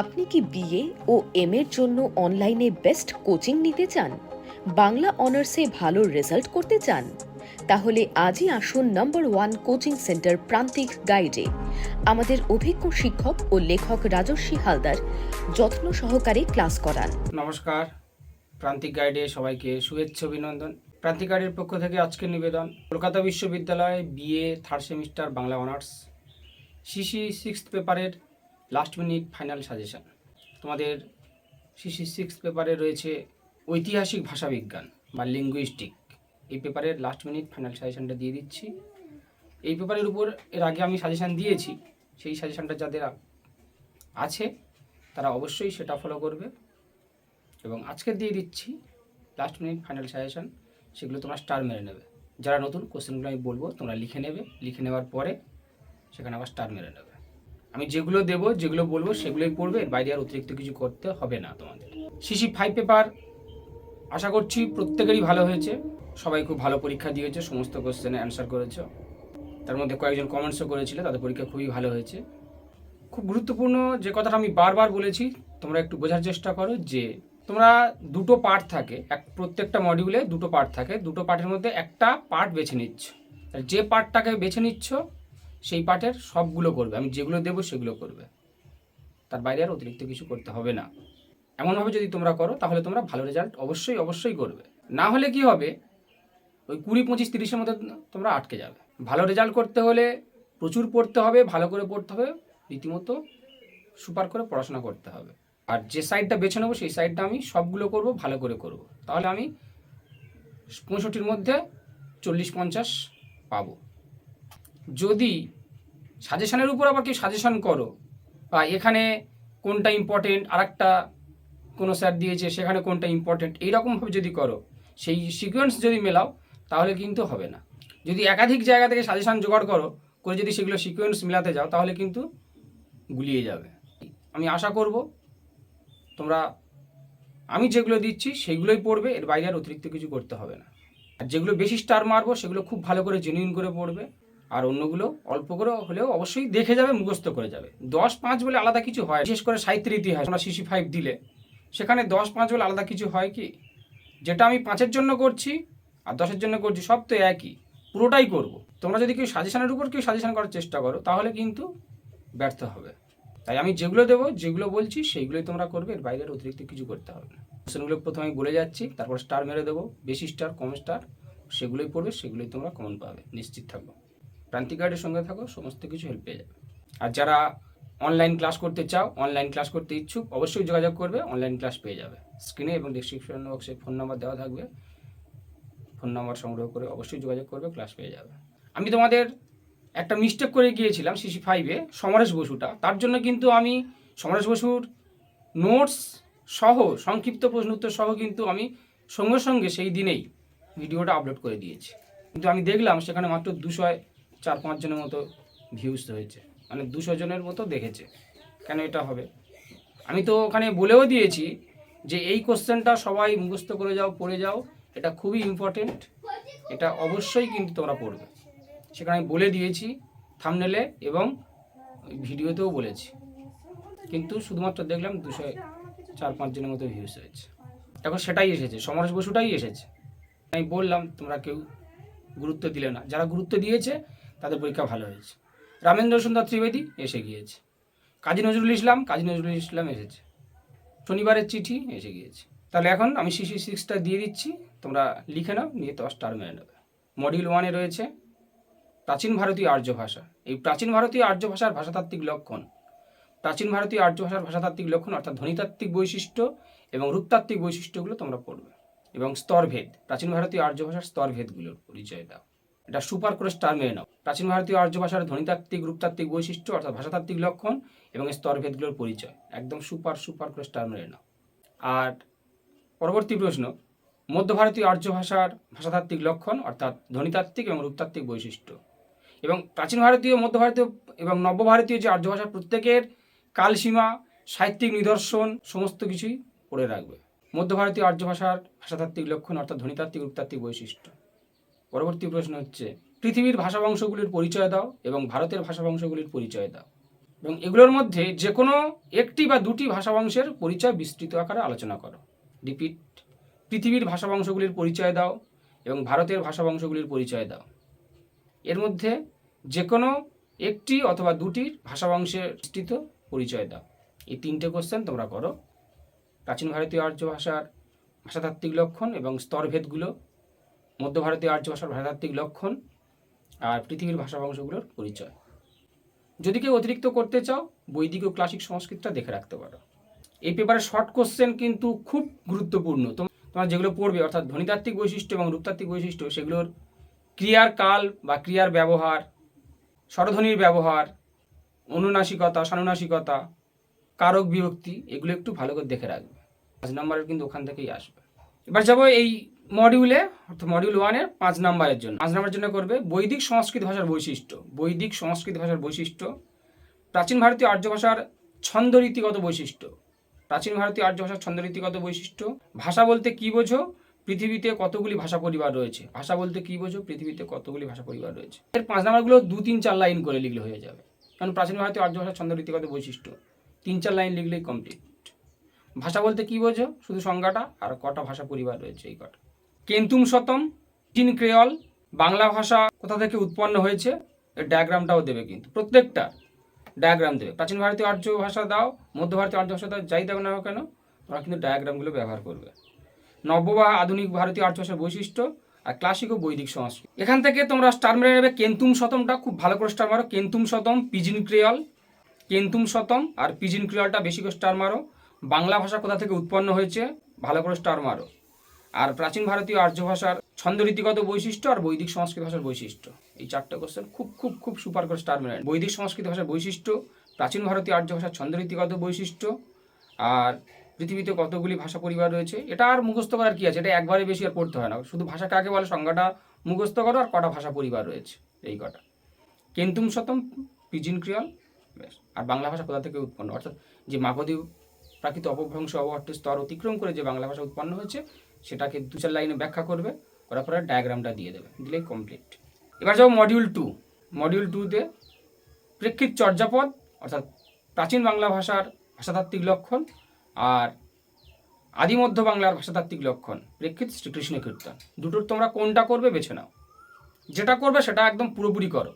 আপনি কি বিএ ও এম এর জন্য অনলাইনে বেস্ট কোচিং নিতে চান? বাংলা অনার্সে ভালো রেজাল্ট করতে চান? তাহলে আজই আসুন নম্বর ওয়ান কোচিং সেন্টার প্রান্তিক গাইডে। আমাদের অভিজ্ঞ শিক্ষক ও লেখক রাজস্বী হালদার যত্ন সহকারে ক্লাস করান। নমস্কার। প্রান্তিক গাইডে সবাইকে শুভেচ্ছা, অভিনন্দন। প্রান্তিক গাইডের পক্ষ থেকে আজকের নিবেদন। কলকাতা বিশ্ববিদ্যালয় BA third semester Bangla honours. CC sixth পেপারের লাস্ট মিনিট ফাইনাল সাজেশন তোমাদের সিসি সিক্সথ পেপারে রয়েছে ঐতিহাসিক ভাষাবিজ্ঞান বা লিঙ্গুইস্টিক এই পেপারের লাস্ট মিনিট ফাইনাল সাজেশনটা দিয়ে দিচ্ছি। এই পেপারের উপর এর আগে আমি সাজেশন দিয়েছি, সেই সাজেশনটা যাদের আছে, তারা অবশ্যই সেটা ফলো করবে। এবং আজকে দিয়ে দিচ্ছি লাস্ট মিনিট ফাইনাল সাজেশন সেগুলো তোমরা স্টার মেরে নেবে। যারা নতুন কোশ্চেনগুলো আমি বলব, তোমরা লিখে নেবে। লিখে নেওয়ার পরে সেখানে আবার স্টার মেরে নেবে। আমি যেগুলো দেবো, যেগুলো বলব, সেগুলোই পড়বে বাইরে আর অতিরিক্ত কিছু করতে হবে না তোমাদের। সিসি ফাইভ পেপার আশা করছি প্রত্যেকেরই ভালো হয়েছে। সবাই খুব ভালো পরীক্ষা দিয়েছে, সমস্ত কোশ্চেনে অ্যান্সার করেছে। তার মধ্যে কয়েকজন কমেন্টসও করেছিল, তাদের পরীক্ষা খুবই ভালো হয়েছে। খুব গুরুত্বপূর্ণ যে কথাটা আমি বারবার বলেছি, তোমরা একটু বোঝার চেষ্টা করো যে, তোমরা দুটো পার্ট থাকে, এক প্রত্যেকটা মডিউলে দুটো পার্ট থাকে, দুটো পার্টের মধ্যে একটা পার্ট বেছে নিচ্ছ। যে পার্টটাকে বেছে নিচ্ছ সেই পার্টের সবগুলো করবে। আমি যেগুলো দেবো সেগুলো করবে। তার বাইরে আর অতিরিক্ত কিছু করতে হবে না। এমনভাবে যদি তোমরা করো, তাহলে তোমরা ভালো রেজাল্ট অবশ্যই অবশ্যই করবে। না হলে কি হবে? ওই কুড়ি, পঁচিশ, তিরিশের মধ্যে তোমরা আটকে যাবে। ভালো রেজাল্ট করতে হলে প্রচুর পড়তে হবে, ভালো করে পড়তে হবে, রীতিমতো সুপার করে পড়াশোনা করতে হবে। আর যে সাইডটা বেছে নেব, সেই সাইডটা আমি সবগুলো করব, ভালো করে করব। তাহলে আমি পঁয়ষট্টির মধ্যে চল্লিশ, পঞ্চাশ পাবো। যদি সাজেশনের উপর আবার কি সাজেশন করো, বা এখানে কোনটা ইম্পর্টেন্ট আর একটা কোনো স্যার দিয়েছে, সেখানে কোনটা ইম্পর্টেন্ট এইরকমভাবে যদি করো, সেই সিকোয়েন্স যদি মেলাও, তাহলে কিন্তু হবে না। যদি একাধিক জায়গা থেকে সাজেশন জোগাড় করো, করে যদি সেগুলো সিকোয়েন্স মেলাতে যাও, তাহলে কিন্তু গুলিয়ে যাবে। আমি আশা করব তোমরা, আমি যেগুলো দিচ্ছি, সেগুলোই পড়বে, এর বাইরে আর অতিরিক্ত কিছু করতে হবে না। আর যেগুলো বেশি স্টার মারবো, সেগুলো খুব ভালো করে জেনুইন করে পড়বে। আর অন্যগুলো অল্প করে হলেও অবশ্যই দেখে যাবে, মুখস্থ করে যাবে। দশ পাঁচ বলে আলাদা কিছু হয়, বিশেষ করে সাহিত্যের ইতিহাস, আমরা সিসি ফাইভ দিলে। সেখানে দশ পাঁচ বলে আলাদা কিছু হয় কি? যেটা আমি পাঁচের জন্য করছি আর দশের জন্য করছি, সব তো একই। পুরোটাই করব। তোমরা যদি কেউ সাজেশনের উপর কেউ সাজেশন করার চেষ্টা করো, তাহলে কিন্তু ব্যর্থ হবে। তাই আমি যেগুলো দেবো, যেগুলো বলছি, সেইগুলোই তোমরা করবে। এর বাইরে আর অতিরিক্ত কিছু করতে হবে না। কোশ্চেনগুলো প্রথমে আমি বলে যাচ্ছি, তারপর স্টার মেরে দেবো। বেশি স্টার কম স্টার সেগুলোই পড়বে, সেগুলোই তোমরা কমন পাবে। নিশ্চিত থাকো প্রান্তিক গাইডের সঙ্গে থাকো, সমস্ত কিছু হেল্প পেয়ে যাবে। আর যারা অনলাইন ক্লাস করতে চাও অনলাইন ক্লাস করতে ইচ্ছুক, অবশ্যই যোগাযোগ করবে অনলাইন ক্লাস পেয়ে যাবে। স্ক্রিনে এবং ডিসক্রিপশন বক্সে ফোন নাম্বার দেওয়া থাকবে। ফোন নাম্বার সংগ্রহ করে অবশ্যই যোগাযোগ করবে ক্লাস পেয়ে যাবে। আমি তোমাদের একটা মিস্টেক করে গিয়েছিলাম সিসি ফাইভে সমরেশ বসুটা। তার জন্য কিন্তু আমি, সমরেশ বসুর নোটস সহ, সংক্ষিপ্ত প্রশ্ন উত্তর সহ কিন্তু আমি সঙ্গে সঙ্গে সেই দিনেই ভিডিওটা আপলোড করে দিয়েছি। কিন্তু আমি দেখলাম সেখানে মাত্র দুশো চার পাঁচ জনের মতো ভিউজ হয়েছে। মানে দুশো জনের মতো দেখেছে। কেন এটা হবে? আমি তো ওখানে বলেও দিয়েছি যে এই কোশ্চেনটা সবাই মুখস্থ করে যাও, পড়ে যাও। এটা খুবই ইম্পর্টেন্ট এটা অবশ্যই কিন্তু তোমরা পড়বে। সেখানে আমি বলে দিয়েছি থামনেলে এবং ভিডিওতেও বলেছি। কিন্তু শুধুমাত্র দেখলাম দুশো চার পাঁচ জনের মতো ভিউজ হয়েছে। এখন সেটাই এসেছে। সমরেশ বসুটাই এসেছে। আমি বললাম, তোমরা কেউ গুরুত্ব দিলে না। যারা গুরুত্ব দিয়েছে তাদের পরীক্ষা ভালো হয়েছে। রামেন্দ্র সুন্দর ত্রিবেদী এসে গিয়েছে। কাজী নজরুল ইসলাম, কাজী নজরুল ইসলাম এসেছে। শনিবারের চিঠি এসে গিয়েছে। তাহলে এখন আমি সিসি সিক্সটা দিয়ে দিচ্ছি। তোমরা লিখে নাও, নিয়ে দশ স্টার মেরে নেবে মডিউল ওয়ানে রয়েছে, প্রাচীন ভারতীয় আর্য ভাষা। এই প্রাচীন ভারতীয় আর্য ভাষার ভাষাতাত্ত্বিক লক্ষণ। প্রাচীন ভারতীয় আর্য ভাষার ভাষাতাত্ত্বিক লক্ষণ অর্থাৎ ধ্বনিতাত্ত্বিক বৈশিষ্ট্য এবং রূপতাত্ত্বিক বৈশিষ্ট্যগুলো তোমরা পড়বে। এবং স্তরভেদ, প্রাচীন ভারতীয় আর্য ভাষার স্তরভেদগুলোর পরিচয় দাও। এটা সুপার করে স্টার প্রাচীন ভারতীয় আর্য ভাষার ধ্বনিতাত্ত্বিক, রূপতাত্ত্বিক বৈশিষ্ট্য অর্থাৎ ভাষাতাত্ত্বিক লক্ষণ এবং স্তরভেদগুলোর পরিচয়। একদম সুপার সুপার করে স্টার আর পরবর্তী প্রশ্ন, মধ্য ভারতীয় আর্য ভাষার ভাষাতাত্ত্বিক লক্ষণ অর্থাৎ ধ্বনিতাত্ত্বিক এবং রূপতাত্ত্বিক বৈশিষ্ট্য। এবং প্রাচীন ভারতীয়, মধ্য ভারতীয় এবং নব্য ভারতীয় যে আর্য ভাষার প্রত্যেকের কালসীমা, সাহিত্যিক নিদর্শন সমস্ত কিছুই পড়ে রাখবে। মধ্য ভারতীয় আর্য ভাষার ভাষাতাত্ত্বিক লক্ষণ অর্থাৎ ধ্বনিতাত্ত্বিক, রূপতাত্ত্বিক বৈশিষ্ট্য। পরবর্তী প্রশ্ন হচ্ছে, পৃথিবীর ভাষাবংশগুলির পরিচয় দাও এবং ভারতের ভাষাবংশগুলির পরিচয় দাও। এবং এগুলোর মধ্যে যে কোনো একটি বা দুটি ভাষাবংশের পরিচয় বিস্তৃত আকারে আলোচনা করো। রিপিট, পৃথিবীর ভাষাবংশগুলির পরিচয় দাও এবং ভারতের ভাষাবংশগুলির পরিচয় দাও। এর মধ্যে যে কোনো একটি অথবা দুটির ভাষাবংশের বিস্তৃত পরিচয় দাও। এই তিনটে কোশ্চেন তোমরা করো। প্রাচীন ভারতীয় আর্য ভাষার ভাষাতাত্ত্বিক লক্ষণ এবং স্তরভেদগুলো মধ্য ভারতীয় আর্য ভাষার ভাষাতাত্ত্বিক লক্ষণ আর পৃথিবীর ভাষাবংশগুলোর পরিচয়। যদি কেউ অতিরিক্ত করতে চাও, বৈদিক ও ক্লাসিক সংস্কৃতটা দেখে রাখতে পারো। এই পেপারে শর্ট কোশ্চেন কিন্তু খুব গুরুত্বপূর্ণ। তোম- তোমরা যেগুলো পড়বে, অর্থাৎ ধ্বনিতাত্ত্বিক বৈশিষ্ট্য এবং রূপতাত্ত্বিক বৈশিষ্ট্য, সেগুলোর ক্রিয়ার কাল বা ক্রিয়ার ব্যবহার, স্বরধ্বনির ব্যবহার, অনুনাসিকতা, সানুনাসিকতা, কারক বিভক্তি, এগুলো একটু ভালো করে দেখে রাখবে। পাঁচ নম্বরের কিন্তু ওখান থেকেই আসবে। এবার যাব এই মডিউলে অর্থাৎ মডিউল ওয়ানের পাঁচ নাম্বারের জন্য। পাঁচ নাম্বারের জন্য করবে বৈদিক সংস্কৃত ভাষার বৈশিষ্ট্য। বৈদিক সংস্কৃত ভাষার বৈশিষ্ট্য। প্রাচীন ভারতীয় আর্য ভাষার ছন্দরীতিগত বৈশিষ্ট্য। প্রাচীন ভারতীয় আর্য ভাষার ছন্দরীতিগত বৈশিষ্ট্য। ভাষা বলতে কি বোঝো? পৃথিবীতে কতগুলি ভাষা পরিবার রয়েছে? ভাষা বলতে কি বোঝো? পৃথিবীতে কতগুলি ভাষা পরিবার রয়েছে? এর পাঁচ নাম্বারগুলো দু, তিন, চার লাইন করে লিখলে হয়ে যাবে। কারণ প্রাচীন ভারতীয় আর্য ভাষার ছন্দরীতিগত বৈশিষ্ট্য। তিন, চার লাইন লিখলেই কমপ্লিট ভাষা বলতে কি বোঝো? শুধু সংজ্ঞাটা আর কটা ভাষা পরিবার রয়েছে এই কটা। কেন্তুম শতম, চীন ক্রেয়ল বাংলা ভাষা কোথা থেকে উৎপন্ন হয়েছে? এর ডায়াগ্রামটাও দেবে কিন্তু। প্রত্যেকটা ডায়াগ্রাম দেবে। প্রাচীন ভারতীয় আর্য ভাষা দাও, মধ্য ভারতীয় আর্য ভাষা দাও, যাই দেবে না কেন তোমরা কিন্তু ডায়াগ্রামগুলো ব্যবহার করবে। নব্য বা আধুনিক ভারতীয় আর্য ভাষার বৈশিষ্ট্য আর ক্লাসিক ও বৈদিক সংস্কৃত। এখান থেকে তোমরা স্টার মেরে নেবে কেন্তুম শতমটা, খুব ভালো করে স্টার মারো। কেন্তুম শতম, পিজিন ক্রিয়ল কেন্তুম শতম আর পিজিন ক্রিয়লটা বেশি করে স্টার মারো। বাংলা ভাষা কোথা থেকে উৎপন্ন হয়েছে, ভালো করে স্টার মারো। আর প্রাচীন ভারতীয় আর্য ভাষার ছন্দরীতিগত বৈশিষ্ট্য আর বৈদিক সংস্কৃত ভাষার বৈশিষ্ট্য। এই চারটে কোশ্চেন খুব খুব খুব সুপার করে স্টার মেরে বৈদিক সংস্কৃত ভাষার বৈশিষ্ট্য, প্রাচীন ভারতীয় আর্য ভাষার ছন্দরীতিগত বৈশিষ্ট্য আর পৃথিবীতে কতগুলি ভাষা পরিবার রয়েছে, এটা আর মুখস্থ করার কি আছে? এটা একবারে বেশি আর পড়তে হয় না। শুধু ভাষা কাকে বলে, সংজ্ঞাটা মুখস্থ করো আর কটা ভাষা পরিবার রয়েছে, এই কটা। কেন্তুম শতম, পিজিন ক্রিয়ল, ব্যাস। আর বাংলা ভাষা কোথা থেকে উৎপন্ন? অর্থাৎ যে মাগধী প্রাকৃত অপভ্রংশ অবহাট্য স্তর অতিক্রম করে যে বাংলা ভাষা উৎপন্ন হয়েছে সেটাকে দু চার লাইনে ব্যাখ্যা করবে, করার পরে ডায়াগ্রামটা দিয়ে দেবে, দিলেই কমপ্লিট এবার যাব মডিউল টু মডিউল টুতে প্রেক্ষিত চর্যাপদ, অর্থাৎ প্রাচীন বাংলা ভাষার ভাষাতাত্ত্বিক লক্ষণ আর আদিমধ্য বাংলার ভাষাতাত্ত্বিক লক্ষণ, প্রেক্ষিত শ্রীকৃষ্ণ কীর্তন। দুটোর তোমরা কোনটা করবে বেছে নাও। যেটা করবে সেটা একদম পুরোপুরি করো।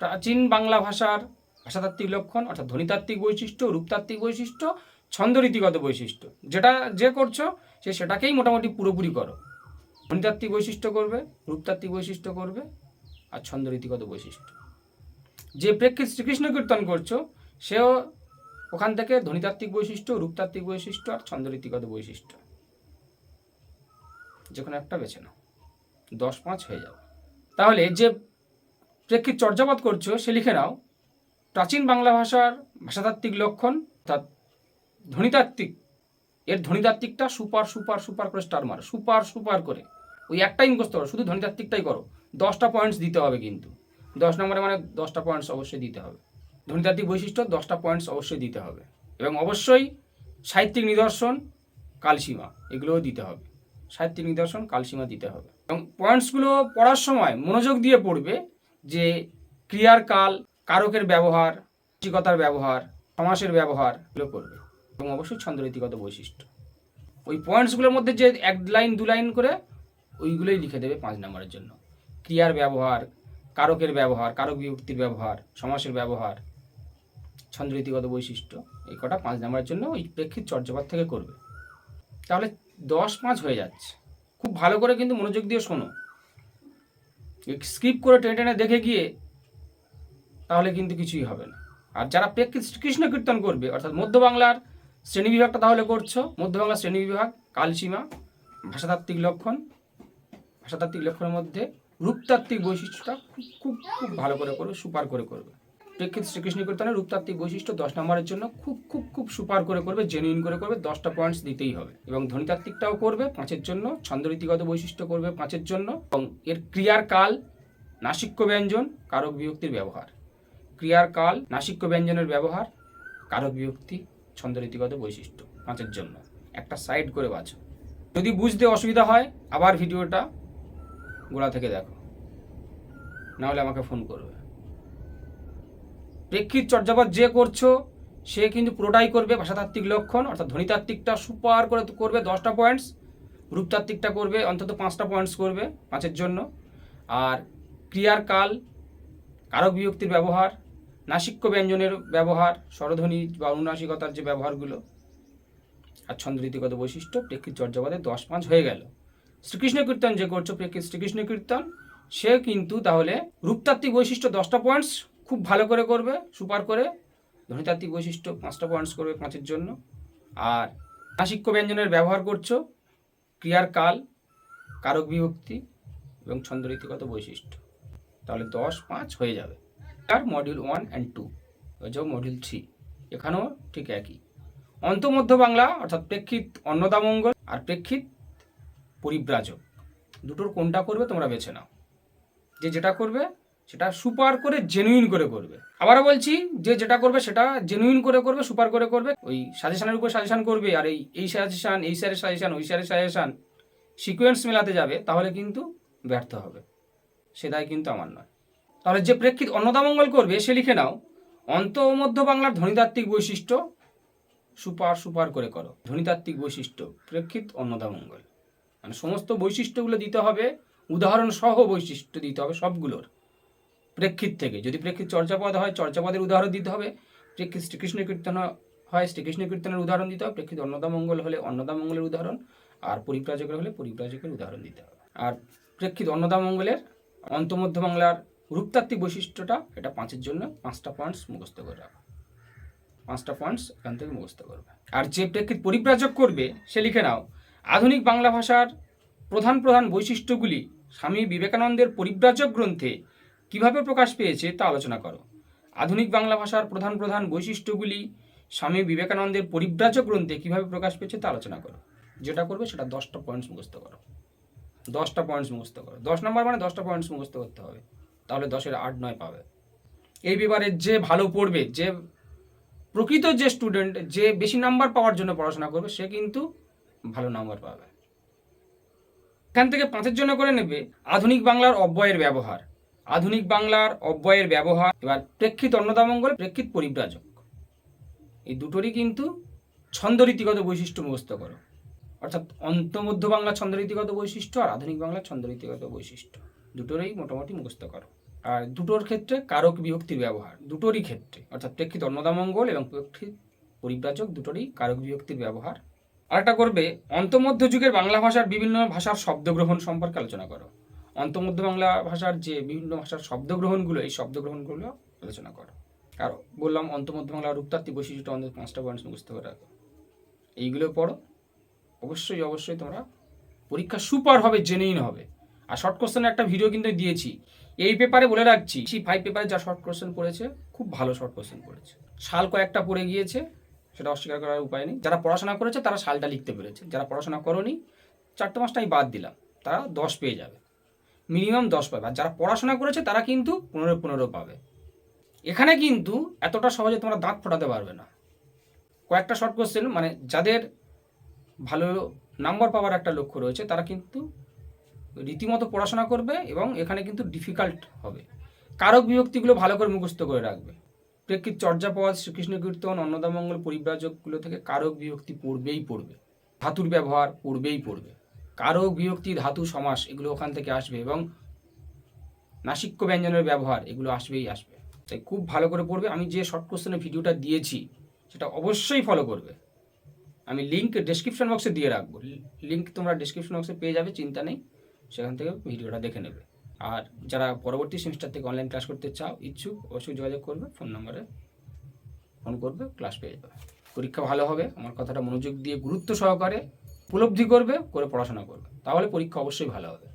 প্রাচীন বাংলা ভাষার ভাষাতাত্ত্বিক লক্ষণ, অর্থাৎ ধ্বনিতাত্ত্বিক বৈশিষ্ট্য, রূপতাত্ত্বিক বৈশিষ্ট্য, ছন্দরীতিগত বৈশিষ্ট্য। যেটা যে করছ সে সেটাকেই মোটামুটি পুরোপুরি করো। ধ্বনিতাত্ত্বিক বৈশিষ্ট্য করবে, রূপতাত্ত্বিক বৈশিষ্ট্য করবে আর ছন্দরীতিগত বৈশিষ্ট্য। যে প্রেক্ষিত শ্রীকৃষ্ণ কীর্তন করছ, সেও ওখান থেকে ধ্বনিতাত্ত্বিক বৈশিষ্ট্য, রূপতাত্ত্বিক বৈশিষ্ট্য আর ছন্দরীতিগত বৈশিষ্ট্য। যে কোনো একটা বেছে নাও। দশ পাঁচ হয়ে যাবে। তাহলে যে প্রেক্ষিত চর্যাপদ করছ, সে লিখে নাও, প্রাচীন বাংলা ভাষার ভাষাতাত্ত্বিক লক্ষণ অর্থাৎ ধ্বনিতাত্ত্বিক এর ধ্বনিতাত্ত্বিকটা সুপার সুপার সুপার করে স্টার মার, সুপার সুপার করে। ওই একটাই মুখস্থ করো, শুধু ধ্বনিতাত্ত্বিকটাই করো। দশটা পয়েন্টস দিতে হবে কিন্তু। দশ নম্বরে মানে দশটা পয়েন্টস অবশ্যই দিতে হবে। ধ্বনিতাত্ত্বিক বৈশিষ্ট্য, দশটা পয়েন্টস অবশ্যই দিতে হবে। এবং অবশ্যই সাহিত্যিক নিদর্শন, কালসীমা, এগুলোও দিতে হবে। সাহিত্যিক নিদর্শন, কালসীমা দিতে হবে। এবং পয়েন্টসগুলো পড়ার সময় মনোযোগ দিয়ে পড়বে যে ক্রিয়ার কাল, কারকের ব্যবহার রসিকতার ব্যবহার, সমাসের ব্যবহার, এগুলো করবে এবং অবশ্যই ছন্দরীতিগত বৈশিষ্ট্য। ওই পয়েন্টসগুলোর মধ্যে যে এক লাইন, দু লাইন করে ওইগুলোই লিখে দেবে পাঁচ নম্বরের জন্য। ক্রিয়ার ব্যবহার, কারকের ব্যবহার, কারক বিভক্তির ব্যবহার, সমাসের ব্যবহার ছন্দরীতিগত বৈশিষ্ট্য, এই কটা পাঁচ নম্বরের জন্য ওই প্রেক্ষিত চর্যাপদ থেকে করবে। তাহলে দশ পাঁচ হয়ে যাচ্ছে। খুব ভালো করে কিন্তু মনোযোগ দিয়ে শোনো। স্কিপ করে টেনে টেনে দেখে গিয়ে তাহলে কিন্তু কিছুই হবে না। আর যারা প্রেক্ষিত কৃষ্ণ কীর্তন করবে, অর্থাৎ মধ্য বাংলার শ্রেণি বিভাগটা তাহলে করছ, মধ্য বাংলার শ্রেণি বিভাগ, কালসীমা, ভাষাতাত্ত্বিক লক্ষণ, ভাষাতাত্ত্বিক লক্ষণের মধ্যে রূপতাত্ত্বিক বৈশিষ্ট্যটা খুব খুব খুব ভালো করে করবে সুপার করে করবে। প্রেক্ষিত শ্রীকৃষ্ণ কীর্তনের রূপতাত্ত্বিক বৈশিষ্ট্য দশ নম্বরের জন্য খুব খুব খুব সুপার করে করবে জেনুইন করে করবে, দশটা পয়েন্টস দিতেই হবে। এবং ধ্বনিতাত্ত্বিকটাও করবে পাঁচের জন্য, ছন্দরীতিগত বৈশিষ্ট্য করবে পাঁচের জন্য, এবং এর ক্রিয়ার কাল নাসিক্য ব্যঞ্জন কারক বিভক্তির ব্যবহার। ক্রিয়ার কাল নাসিক্য ব্যঞ্জনের ব্যবহার, কারক বিভক্তি ছন্দরীতিগত বৈশিষ্ট্য, পাঁচের জন্য। একটা সাইড করে বাছো যদি বুঝতে অসুবিধা হয়, আবার ভিডিওটা গোড়া থেকে দেখো। নাহলে আমাকে ফোন করবে। প্রেক্ষিত চর্যাপদ যে করছ, সে কিন্তু পুরোটাই করবে ভাষাতাত্ত্বিক লক্ষণ, অর্থাৎ ধ্বনিতাত্ত্বিকটা সুপার করে করবে দশটা পয়েন্টস রূপতাত্ত্বিকটা করবে অন্তত পাঁচটা পয়েন্টস করবে পাঁচের জন্য। আর ক্রিয়ার কাল, কারক বিভক্তির ব্যবহার নাসিক্য ব্যঞ্জনের ব্যবহার, স্বরধ্বনি বা অনুনাসিকতার যে ব্যবহারগুলো, আর ছন্দরীতিগত বৈশিষ্ট্য প্রেক্ষিত চর্যাপদে দশ পাঁচ হয়ে গেল। শ্রীকৃষ্ণ কীর্তন যে করছ প্রেক্ষিত শ্রীকৃষ্ণ কীর্তন, সে কিন্তু তাহলে রূপতাত্ত্বিক বৈশিষ্ট্য দশটা পয়েন্টস খুব ভালো করে করবে, সুপার করে, ধ্বনিতাত্ত্বিক বৈশিষ্ট্য পাঁচটা পয়েন্টস করবে পাঁচের জন্য। আর নাসিক্য ব্যঞ্জনের ব্যবহার করছ, ক্রিয়ার কাল, কারক বিভক্তি এবং ছন্দরীতিগত বৈশিষ্ট্য। তাহলে দশ পাঁচ হয়ে যাবে। আর মডিউল ওয়ান অ্যান্ড টু হয়েছে মডিউল থ্রি এখানেও ঠিক একই। অন্তমধ্য বাংলা, অর্থাৎ প্রেক্ষিত অন্নদামঙ্গল আর প্রেক্ষিত পরিব্রাজক। দুটোর কোনটা করবে তোমরা বেছে নাও। যে যেটা করবে, সেটা সুপার করে জেনুইন করে করবে। আবারও বলছি, যে যেটা করবে, সেটা জেনুইন করে করবে, সুপার করে করবে। ওই সাজেশনের উপর সাজেশন করবে, আর এই এই সাজেশন এই স্যারের সাজেশন ওই স্যারের সাজেশন সিকোয়েন্স মেলাতে যাবে, তাহলে কিন্তু ব্যর্থ হবে। সেটাই কিন্তু আমার নয়। তাহলে যে প্রেক্ষিত অন্নদামঙ্গল করবে, সে লিখে নাও, অন্ত মধ্য বাংলার ধ্বনিতাত্ত্বিক বৈশিষ্ট্য সুপার সুপার করে করো। ধ্বনিতাত্ত্বিক বৈশিষ্ট্য, প্রেক্ষিত অন্নদামঙ্গল। মানে সমস্ত বৈশিষ্ট্যগুলো দিতে হবে উদাহরণ সহ বৈশিষ্ট্য দিতে হবে সবগুলোর। প্রেক্ষিত থেকে, যদি প্রেক্ষিত চর্চাপদ হয় চর্চাপদের উদাহরণ দিতে হবে। প্রেক্ষিত শ্রীকৃষ্ণ কীর্তন হয়, শ্রীকৃষ্ণ কীর্তনের উদাহরণ দিতে হবে। প্রেক্ষিত অন্নদামঙ্গল হলে অন্নদামঙ্গলের উদাহরণ, আর পরিপ্রাজকের হলে পরিপ্রাজকের উদাহরণ দিতে হবে। আর প্রেক্ষিত অন্নদামঙ্গলের অন্তমধ্য বাংলার রূপতাত্ত্বিক বৈশিষ্ট্যটা এটা পাঁচের জন্য পাঁচটা পয়েন্টস মুখস্থ করে রাখো। পাঁচটা পয়েন্টস এখান থেকে মুখস্থ করবে। আর যে প্রেক্ষিত পরিব্রাজক করবে, সে লিখে নাও, আধুনিক বাংলা ভাষার প্রধান প্রধান বৈশিষ্ট্যগুলি স্বামী বিবেকানন্দের পরিব্রাজক গ্রন্থে কীভাবে প্রকাশ পেয়েছে তা আলোচনা করো। আধুনিক বাংলা ভাষার প্রধান প্রধান বৈশিষ্ট্যগুলি স্বামী বিবেকানন্দের পরিব্রাজক গ্রন্থে কীভাবে প্রকাশ পেয়েছে তা আলোচনা করো। যেটা করবে সেটা দশটা পয়েন্টস মুখস্থ করো। দশটা পয়েন্টস মুখস্থ করো। দশ নম্বর মানে দশটা পয়েন্টস মুখস্থ করতে হবে। তাহলে দশের আট নয় পাবে। এই ব্যাপারে যে ভালো পড়বে, যে প্রকৃত যে স্টুডেন্ট যে বেশি নাম্বার পাওয়ার জন্য পড়াশোনা করবে, সে কিন্তু ভালো নাম্বার পাবে। এখান থেকে পাঁচের জন্য করে নেবে আধুনিক বাংলার অব্যয়ের ব্যবহার। আধুনিক বাংলার অব্যয়ের ব্যবহার, এবার প্রেক্ষিত অন্নদামঙ্গল প্রেক্ষিত পরিব্রাজক। এই দুটোরই কিন্তু ছন্দরীতিগত বৈশিষ্ট্য মুখস্থ করো। অর্থাৎ অন্তমধ্য বাংলা ছন্দরীতিগত বৈশিষ্ট্য আর আধুনিক বাংলা ছন্দরীতিগত বৈশিষ্ট্য। দুটোরই মোটামুটি মুখস্থ করো। আর দুটোর ক্ষেত্রে কারক বিভক্তির ব্যবহার, দুটোরই ক্ষেত্রে, অর্থাৎ প্রেক্ষিত অন্নদামঙ্গল এবং প্রেক্ষিত পরিব্রাজক দুটোরই কারক বিভক্তির ব্যবহার। আরেকটা করবে অন্তমধ্য যুগের বাংলা ভাষার বিভিন্ন ভাষার শব্দগ্রহণ সম্পর্কে আলোচনা করো। অন্তমধ্য বাংলা ভাষার যে বিভিন্ন ভাষার শব্দগ্রহণগুলো, এই শব্দগ্রহণগুলো আলোচনা করো। আর বললাম অন্তমধ্য বাংলা রূপতাত্ত্বিক বৈশিষ্ট্য অন্তত পাঁচটা পয়েন্টস মুখস্থ করে রাখো। এইগুলো পড়ো। অবশ্যই অবশ্যই তোমরা পরীক্ষা সুপার হবে জেনেই হবে। আর শর্ট কোশ্চেনের একটা ভিডিও কিন্তু দিয়েছি। এই পেপারে বলে রাখছি, সেই ফাইভ পেপারে যা শর্ট কোশ্চেন পড়েছে, খুব ভালো শর্ট কোশ্চেন পড়েছে। সাল কয়েকটা পড়ে গিয়েছে, সেটা অস্বীকার করার উপায় নেই। যারা পড়াশোনা করেছে, তারা সালটা লিখতে পেরেছে। যারা পড়াশোনা করনি, চারটে মাসটা আমি বাদ দিলাম। তারা দশ পেয়ে যাবে। মিনিমাম দশ পাবে। আর যারা পড়াশোনা করেছে, তারা কিন্তু পনেরো পনেরো পাবে। এখানে কিন্তু এতটা সহজে তোমরা দাঁত ফোটাতে পারবে না। কয়েকটা শর্ট কোশ্চেন মানে যাদের ভালো নাম্বার পাওয়ার একটা লক্ষ্য রয়েছে, তারা কিন্তু রীতিমতো পড়াশোনা করবে এবং এখানে কিন্তু ডিফিকাল্ট হবে। কারক বিভক্তিগুলো ভালো করে মুখস্থ করে রাখবে। প্রেক্ষিত চর্যাপদ শ্রীকৃষ্ণ কীর্তন, অন্নদামঙ্গল পরিব্রাজকগুলো থেকে কারক বিভক্তি পড়বেই পড়বে। ধাতুর ব্যবহার পড়বেই পড়বে। কারক বিভক্তি, ধাতু সমাস এগুলো ওখান থেকে আসবে এবং নাসিক্য ব্যঞ্জনের ব্যবহার এগুলো আসবেই আসবে। তাই খুব ভালো করে পড়বে। আমি যে শর্ট কোশ্চেনের ভিডিওটা দিয়েছি, সেটা অবশ্যই ফলো করবে। আমি লিঙ্ক ডেসক্রিপশন বক্সে দিয়ে রাখব। লিঙ্ক তোমরা ডেসক্রিপশন বক্সে পেয়ে যাবে, চিন্তা নেই। সেখান থেকে ভিডিওটা দেখে নেবে। আর যারা পরবর্তী সেমিস্টার থেকে অনলাইন ক্লাস করতে চাও, ইচ্ছুক, অবশ্যই যোগাযোগ করবে ফোন নম্বরে ফোন করবে ক্লাস পেয়ে যাবে। পরীক্ষা ভালো হবে, আমার কথাটা মনোযোগ দিয়ে গুরুত্ব সহকারে উপলব্ধি করবে, করে পড়াশোনা করবে। তাহলে পরীক্ষা অবশ্যই ভালো হবে।